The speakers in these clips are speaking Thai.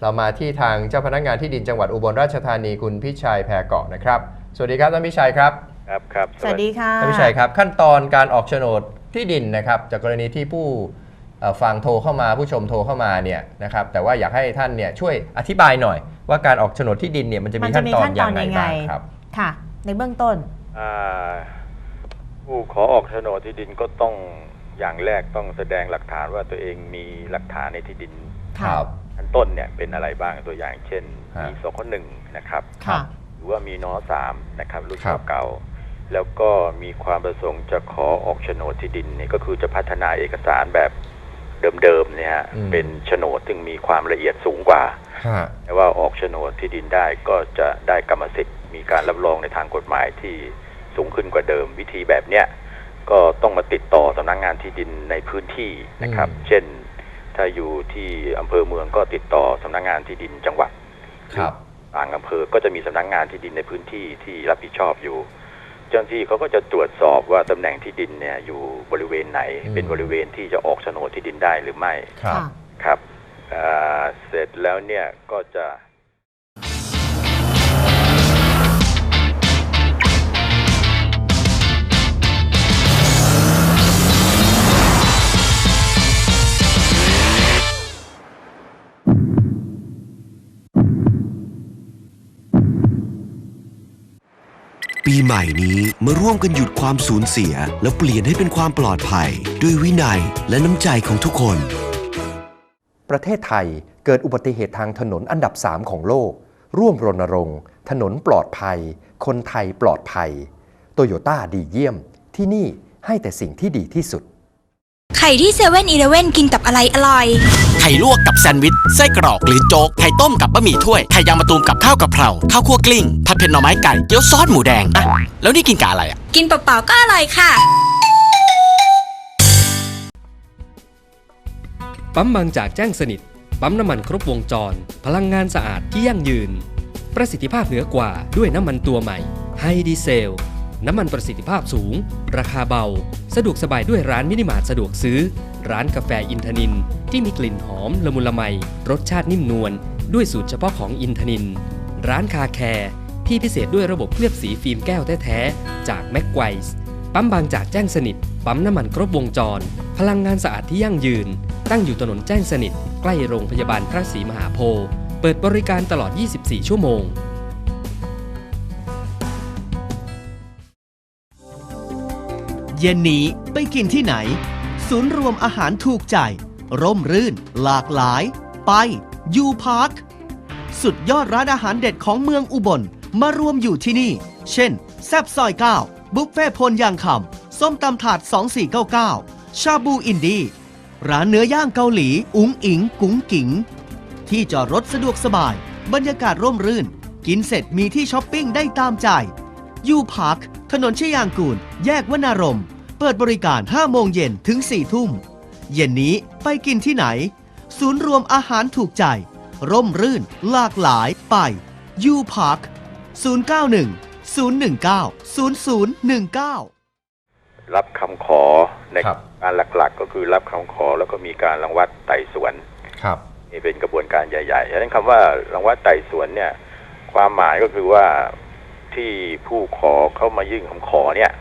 เรามาที่ทางเจ้าพนักงานที่ดินจังหวัดอุบลราชธานีคุณพิชัยแพรเกาะนะครับ สวัสดีครับท่านพิชัยครับครับครับสวัสดีค่ะท่านพิชัยครับ ขั้นตอนการออกโฉนดที่ดินนะครับ จากกรณีที่ผู้เอ่อฟังโทรเข้ามาผู้ชมโทรเข้ามาเนี่ยนะครับแต่ว่าอยากให้ท่านเนี่ยช่วยอธิบายหน่อย ว่าการออกโฉนดที่ดินเนี่ยมันจะมัมีนขั้จะนมีตอนขั้นอตย่าอนงไรยังไงบ้างครับค่ะ ในเบื้องต้นอ่าผู้ขอออกโฉนดที่ดินก็ต้องอย่างแรกต้องแสดงหลักฐานว่าตัวเองมีหลักฐานในที่ดินค่ะ ขั้นต้นเนี่ยเป็นอะไรบ้างตัวอย่าง เช่นฮะมีสคหนึ่งนะครับค่ะ หรือว่ามีนอสามนะครับรุ่นครับ เก่าๆแล้วก็มีความประสงค์จะขอออกโฉนดที่ดินเนี่ยก็คือจะพัฒนาเอกสารแบบเดิมๆเนี่ยฮะเป็นโฉนดซึ่งมีความละเอียดสูงกว่า ฮะ แต่ว่าออกโฉนดที่ดินได้ก็จะได้กรรมสิทธิ์มีการรับรองในทางกฎหมายที่สูงขึ้นกว่าเดิม วิธีแบบเนี้ยก็ต้องมาติดต่อสำนักงงานที่ดินในพื้นที่นะครับเช่น ถ้าอยู่ที่อำเภอเมืองก็ติดต่อสำนักงานที่ดินจังหวัดครับต่างอำเภอก็จะมีสำนักงานที่ดินในพื้นที่ที่รับผิดชอบอยู่ เจ้าหน้าที่เขาก็จะตรวจสอบว่าตำแหน่งที่ดินเนี่ยอยู่บริเวณไหน อืม เป็นบริเวณที่จะออกโฉนดที่ดินได้หรือไม่ครับค่ะครับอ่าเสร็จแล้วเนี่ยก็จะ ปีใหม่นี้มาร่วมกันหยุดความสูญเสีย แล้วเปลี่ยนให้เป็นความปลอดภัย ด้วยวินัยและน้ำใจของทุกคน ประเทศไทยเกิดอุบัติเหตุทางถนนอันดับ 3 ของโลก ร่วมรณรงค์ ถนนปลอดภัย คนไทยปลอดภัยโตโยต้าดีเยี่ยมที่นี่ให้แต่สิ่งที่ดีที่สุด ข่ที่เซเว่นอีเลเว่นกินกับอะไรอร่อย ไข่ลวกกับแซนด์วิชไส้กรอกหรือโจ๊ก ไข่ต้มกับบะหมี่ถ้วย ไข่ยางมะตูมกับข้าวกะเพรา ข้าวคั่วกลิ้ง ผัดเผ็ดหน่อไม้ไก่ เกี๊ยวซอสหมูแดงอะแล้วนี่กินกับอะไรอะกินเปล่าๆก็อร่อยค่ะ ปั๊มบางจากแจ้งสนิท ปั๊มน้ำมันครบวงจร พลังงานสะอาดที่ยั่งยืน ประสิทธิภาพเหนือกว่าด้วยน้ำมันตัวใหม่ไฮดีเซล น้ำมันประสิทธิภาพสูง ราคาเบา สะดวกสบายด้วยร้านมินิมาร์ทสะดวกซื้อ ร้านกาแฟอินทนิน ที่มีกลิ่นหอมละมุนละไม รสชาตินิ่มนวลด้วยสูตรเฉพาะของอินทนิน ร้านคาแคร์ที่พิเศษด้วยระบบเคลือบสีฟิล์มแก้วแท้ๆจากแม็กไกวส์ปั๊มบางจากแจ้งสนิท ปั๊มน้ำมันครบวงจร พลังงานสะอาดที่ยั่งยืน ตั้งอยู่ถนนแจ้งสนิท ใกล้โรงพยาบาลพระศรีมหาโพธิ์เปิดบริการตลอด 24 ชั่วโมง เย็นนี้ไปกินที่ไหน ศูนย์รวมอาหารถูกใจ ร่มรื่น หลากหลาย ไปยูพาร์คสุดยอดร้านอาหารเด็ดของเมืองอุบลมารวมอยู่ที่นี่ เช่น แซบซอย 9 บุฟเฟ่พลยางคำส้มตำถาด 2499 ชาบูอินดี้ร้านเนื้อย่างเกาหลี อุ๋งอิง กุ๋งกิ๋งที่จอดรถสะดวกสบาย บรรยากาศร่มรื่น กินเสร็จมีที่ช้อปปิ้งได้ตามใจยูพาร์ค ถนนชยางกูล แยกวนารมณ์เปิดบริการ 5 โมงเย็นถึง 4 ทุ่ม เย็นนี้ไปกินที่ไหน ศูนย์รวมอาหารถูกใจ ร่มรื่น หลากหลายไป ยูพาร์ค 091 019 0019 รับคำขอในครับการหลักๆ ก็คือรับคำขอแล้วก็มีการรังวัดไต่สวนครับนี่เป็นกระบวนการใหญ่ๆฉะนั้นคำว่ารังวัดไต่สวนเนี่ย ความหมายก็คือว่า ที่ผู้ขอเข้ามายื่นคำขอเนี่ย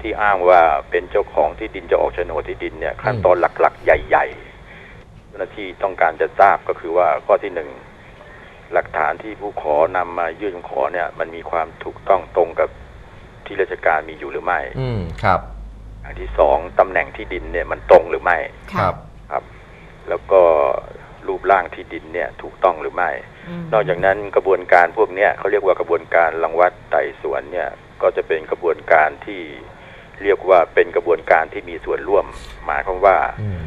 ที่อ้างว่าเป็นเจ้าของที่ดินจะออกโฉนดที่ดินเนี่ยขั้นตอนหลักๆ ใหญ่ๆเจ้าหน้าที่ต้องการจะทราบก็คือว่าข้อที่หนึ่งหลักฐานที่ผู้ขอนำมายื่นคำขอเนี่ย มันมีความถูกต้องตรงกับที่ราชการมีอยู่หรือไม่ อืมครับอันที่สองตำแหน่งที่ดินเนี่ยมันตรงหรือไม่ครับ ครับ แล้วก็ รูปร่างที่ดินเนี่ยถูกต้องหรือไม่ นอกจากนั้นกระบวนการพวกเนี้ยเขาเรียกว่ากระบวนการรังวัดไต่สวนเนี่ยก็จะเป็นกระบวนการที่เรียกว่าเป็นกระบวนการที่มีส่วนร่วม หมายความว่าอืม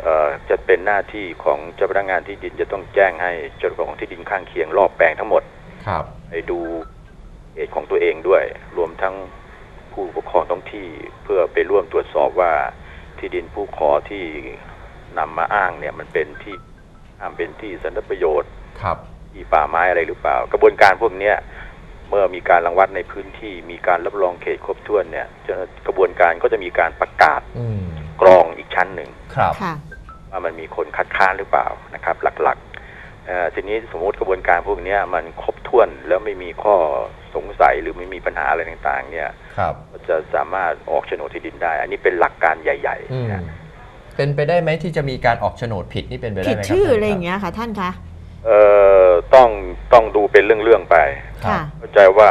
เอ่อจะเป็นหน้าที่ของเจ้าพนักงานที่ดินจะต้องแจ้งให้เจ้าของที่ดินข้างเคียงรอบแปลงทั้งหมดครับไปดูเหตุของตัวเองด้วย รวมทั้งผู้ปกครองท้องที่เพื่อไปร่วมตรวจสอบว่าที่ดินผู้ขอที่นำมาอ้างเนี่ยมันเป็นที่ ห้ามเป็นที่สันประโยชน์ครับที่ป่าไม้อะไรหรือเปล่า กระบวนการพวกเนี้ยเมื่อมีการรังวัดในพื้นที่มีการรับรองเขตครบถ้วนเนี่ยเจ้าหน้ากระบวนการก็จะมีการประกาศอืมกรองอีกชั้นหนึ่งครับค่ะว่ามันมีคนคัดค้านหรือเปล่านะครับ หลักๆเอ่อทีนี้สมมติกระบวนการพวกเนี้ยมันครบถ้วนแล้วไม่มีข้อสงสัยหรือไม่มีปัญหาอะไรต่าง ๆ เนี่ยครับก็จะสามารถออกโฉนดที่ดินได้ อันนี้เป็นหลักการใหญ่อืมๆนะ เป็นไปได้ไหมที่จะมีการออกโฉนดผิดนี่เป็นไปได้ผิดไหมครับชื่อท่านอะไรอคย่างเงี้ยค่ะท่านคะเอ่อต้องต้องดูเป็นเรื่องๆไป ครับ ค่ะเข้าใจว่า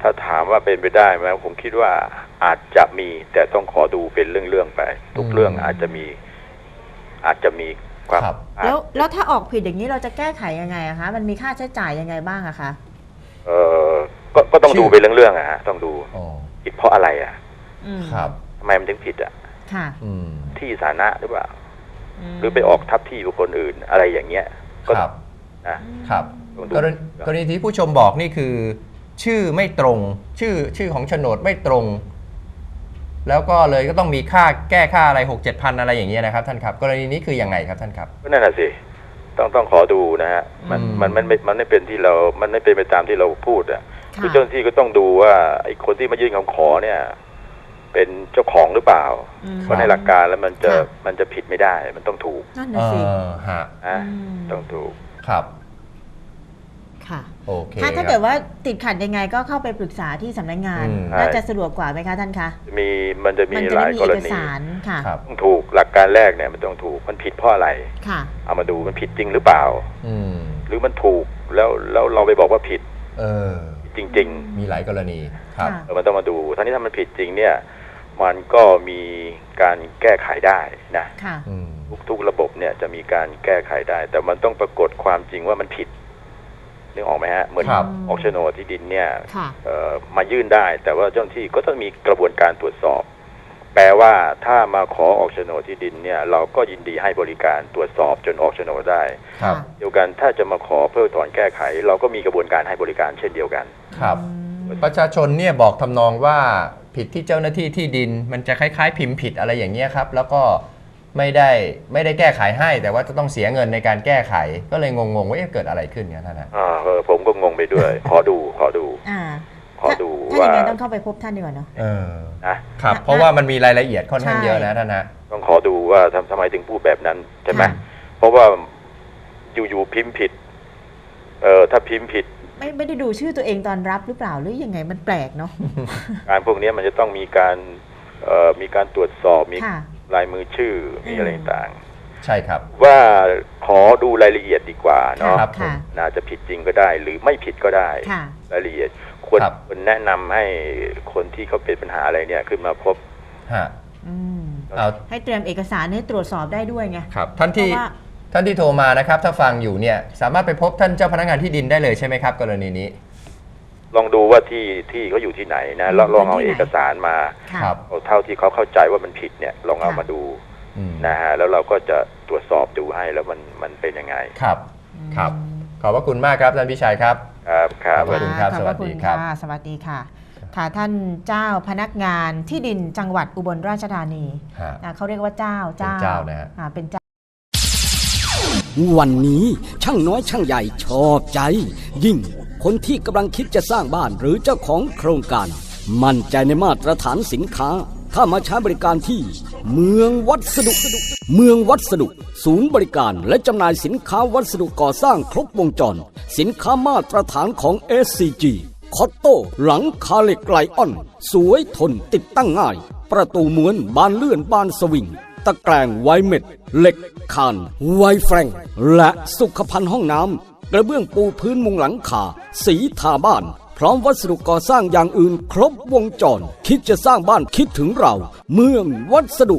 ถ้าถามว่าเป็นไปได้ไหมผมคิดว่าอาจจะมี แต่ต้องขอดูเป็นเรื่องๆไป ทุกอืมเรื่องอาจจะมี อาจจะมีความครับ อาจแล้วแล้วถ้าออกผิดอย่างนี้เราจะแก้ไขยังไงอะคะมันมีค่าใช้จ่ายยังไงบ้างอะคะ เออก็ก็ต้องชื่อ ดูเป็นเรื่องๆอะฮะต้องดูอ๋อผิดเพราะอะไรอะอืมครับทำไมมันถึงผิดอะค่ะ อืม ที่สาธารณะหรือเปล่ามหรือไปออกทับที่บุคคลอื่น อะไรอย่างเงี้ย ก็ครับนะครับต้องดูกรณีกรณีที่ผู้ชมบอกนี่คือ ชื่อไม่ตรง ชื่อชื่อของโฉนดไม่ตรง แล้วก็เลยก็ต้องมีค่าแก้ค่าอะไรหกเจ็ดพันอะไรอย่างเงี้ยนะครับท่านครับ กรณีนี้คือยังไงครับท่านครับก็นั่นแหะสิต้องต้องขอดูนะฮะมันอืมมันมันไม่มันไม่เป็นที่เรา มันไม่เป็นไปตามที่เราพูดอะค่ะคือเจ้าหน้าที่ก็ต้องดูว่าไอ้คนที่มายื่นคำขอเนี่ย เป็นเจ้าของหรือเปล่า อืม เพราะในหลักการแล้วมันจะค่ะ มันจะผิดไม่ได้ มันต้องถูกนั่นเอนะสิอฮะนะอืมต้องถูก ครับค่ะ โอเคถ้าถ้าครับเกิดว่าติดขัดยังไงก็เข้าไปปรึกษาที่สำนักงานอืม น่าจะสะดวกกว่าไหมคะท่านคะมีมันจะมีมันจะหลาได้ยมีกเอรกณีสารค่ะครับต้องถูกหลักการแรกเนี่ยมันต้องถูกมันผิดเพราะอะไร ค่ะ เอามาดูมันผิดจริงหรือเปล่า อืมหรือมันถูกแล้วแล้วเราไปบอกว่าผิดเออจริงมีหลายกรณีครับ ค่ะๆเออมันต้องมาดูทั้งนี้ถ้ามันผิดจริงเนี่ย มันก็มีการแก้ไขได้นะค่ะ อืมทุกทุกระบบเนี่ยจะมีการแก้ไขได้ แต่มันต้องปรากฏความจริงว่ามันผิดนึกออกไหมฮะเหมือนครับ ออกโฉนดที่ดินเนี่ย ค่ะ เอ่อมายื่นได้ แต่ว่าเจ้าหน้าที่ก็ต้องมีกระบวนการตรวจสอบ แปลว่าถ้ามาขอออกโฉนดที่ดินเนี่ย เราก็ยินดีให้บริการตรวจสอบจนออกโฉนดได้ ครับ เดียวกันถ้าจะมาขอเพิกถอนแก้ไข เราก็มีกระบวนการให้บริการเช่นเดียวกัน ครับอืมประชาชนเนี่ยบอกทำนองว่า ผิดที่เจ้าหน้าที่ที่ดิน มันจะคล้ายๆ พิมพ์ผิดอะไรอย่างเงี้ยครับ แล้วก็ไม่ได้ไม่ได้แก้ไขให้ แต่ว่าจะต้องเสียเงินในการแก้ไข ก็เลยงงๆว่าเอ๊ะเกิดอะไรขึ้นเนี่ยท่านฮะอ่าเออผมก็งงไปด้วย ขอดูขอดู อ่าขอดูถ้าว่าอย่างนั้นต้องเข้าไปพบท่านดีกว่าเนาะ เออนะครับน่ะเพราะว่ามันมีรายละเอียดค่อนข้างเยอะนะท่านฮะต้องขอดูว่าทำทำไมถึงพูดแบบนั้นใช่ไหมค่ะ เพราะว่าอยู่ๆพิมพ์ผิด เออถ้าพิมพ์ผิด ไม่ไม่ได้ดูชื่อตัวเองตอนรับหรือเปล่าหรือยังไงมันแปลกเนาะการพวกนี้มันจะต้องมีการเอ่อมีการตรวจสอบมีค่ะลายมือชื่อมีอะไรอืมต่างใช่ครับๆว่าขอดูรายละเอียดดีกว่าเนาะครับค่ะน่าจะผิดจริงก็ได้ หรือไม่ผิดก็ได้ค่ะรายละเอียดควรครับควรแนะนำให้คนที่เขาเป็นปัญหาอะไรเนี่ยขึ้นมาพบฮะอืมเอาให้เตรียมเอกสารให้ตรวจสอบได้ด้วยไงครับท่านที่เพราะว่า ท่านที่โทรมานะครับ ถ้าฟังอยู่เนี่ยสามารถไปพบท่านเจ้าพนักงานที่ดินได้เลยใช่ไหมครับ กรณีนี้ ลองดูว่าที่ที่เขาอยู่ที่ไหนนะแล้วลองเอาที่ไหนเอกสารมาค่ะครับ เอาเท่าที่เขาเข้าใจว่ามันผิดเนี่ยลองเอาค่ะมาดูอืมนะฮะแล้วเราก็จะตรวจสอบดูให้แล้วมันมันเป็นยังไงครับ ครับ ขอบพระคุณมากครับท่านพิชัยครับ ครับครับ ขอบคุณครับขอสวัสดีครับะสวัสดีค่ะ ค่ะท่านเจ้าพนักงานที่ดินจังหวัดอุบลราชธานีฮะ อะเขาเรียกว่าเจ้าเจ้าเป็นเจ้านะฮะ อ่เป็นเจ้า วันนี้ช่างน้อยช่างใหญ่ชอบใจ ยิ่งคนที่กำลังคิดจะสร้างบ้านหรือเจ้าของโครงการ มั่นใจในมาตรฐานสินค้า ถ้ามาใช้บริการที่ เมืองวัสดุ เมืองวัสดุ ศูนย์บริการและจำหน่ายสินค้าวัสดุก่อสร้างครบวงจร สินค้ามาตรฐานของ SCG คอตโต้หลังคาเหล็กไลออน สวยทนติดตั้งง่าย ประตูม้วนบานเลื่อนบานสวิง ตะแกรงไวเม็ด เหล็กคาน ไวแฟรงและสุขภัณฑ์ห้องน้ำกระเบื้องปูพื้นมุงหลังคาสีทาบ้าน พร้อมวัสดุก่อสร้างอย่างอื่นครบวงจร คิดจะสร้างบ้านคิดถึงเรา เมืองวัสดุ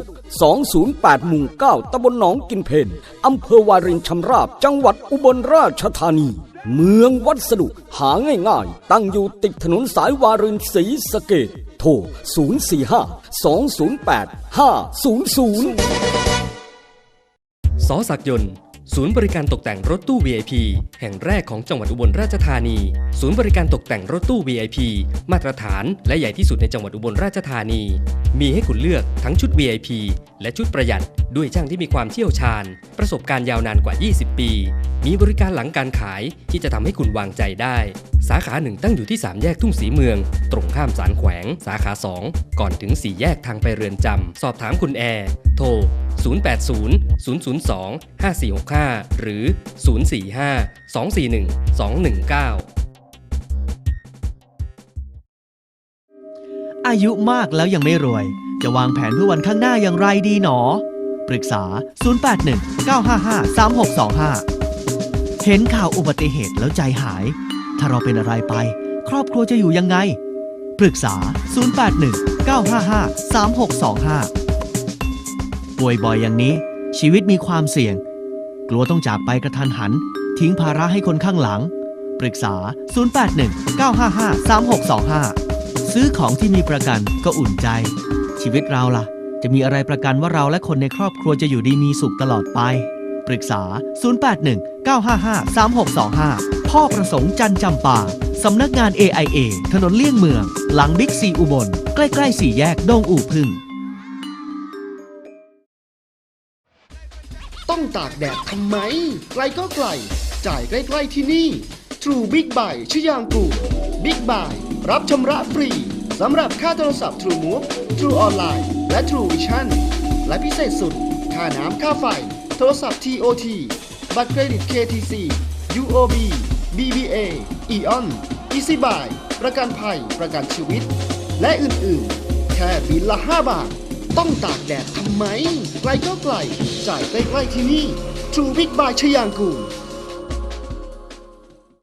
208หมู่9ตำบลหนองกินเพนอำเภอวารินชำราบจังหวัดอุบลราชธานี เมืองวัสดุหาง่ายๆ ตั้งอยู่ติดถนนสายวารินศรีสะเกดโทร 045 208 500 สอศักดิ์ยนต์ ศูนย์บริการตกแต่งรถตู้ VIP แห่งแรกของจังหวัดอุบลราชธานี ศูนย์บริการตกแต่งรถตู้ VIP มาตรฐานและใหญ่ที่สุดในจังหวัดอุบลราชธานี มีให้คุณเลือกทั้งชุด VIP และชุดประหยัด ด้วยช่างที่มีความเชี่ยวชาญ ประสบการณ์ยาวนานกว่า 20 ปี มีบริการหลังการขายที่จะทำให้คุณวางใจได้ สาขาหนึ่งตั้งอยู่ที่ 3 แยกทุ่งสีเมือง ตรงข้ามสารแขวง สาขา 2 ก่อนถึง 4 แยกทางไปเรือนจำสอบถามคุณแอร์โทร 080 002 5465 หรือ 045 241 219อายุมากแล้วยังไม่รวย จะวางแผนเพื่อวันข้างหน้าอย่างไรดีหนอ ปรึกษา 081 955 3625 เห็นข่าวอุบัติเหตุแล้วใจหาย ถ้าเราเป็นอะไรไป ครอบครัวจะอยู่ยังไง ปรึกษา 081 955 3625 ป่วยบ่อยอย่างนี้ ชีวิตมีความเสี่ยง กลัวต้องจากไปกระทันหัน ทิ้งภาระให้คนข้างหลัง ปรึกษา 081 955 3625 ซื้อของที่มีประกันก็อุ่นใจ ชีวิตเราล่ะ จะมีอะไรประกันว่าเราและคนในครอบครัวจะอยู่ดีมีสุขตลอดไป ปรึกษา 081 955 3625 พ่อประสงค์จันจำปาสำนักงาน AIA ถนนเลี่ยงเมือง หลังบิ๊กซีอุบล ใกล้ ๆ สี่แยกดงอู่พึ่ง งตากแดดทำไม ไกลก็ไกล จ่ายใกล้ๆที่นี่ True Big Buy ชื่อยางกู Big Buy รับชำระฟรีสำหรับค่าโทรศัพท์ True Move True Online และ True Vision และพิเศษสุด ค่าน้ำค่าไฟ โทรศัพท์ TOT บัตรเครดิต KTC UOB BBA EON Easy Buy ประกันภัย ประกันชีวิต และอื่น ๆ แค่บินละ 5 บาท ต้องตากแดดทำไม ไกลก็ไกล จ่ายใกล้ๆที่นี่ True Big Buy ชยางกูล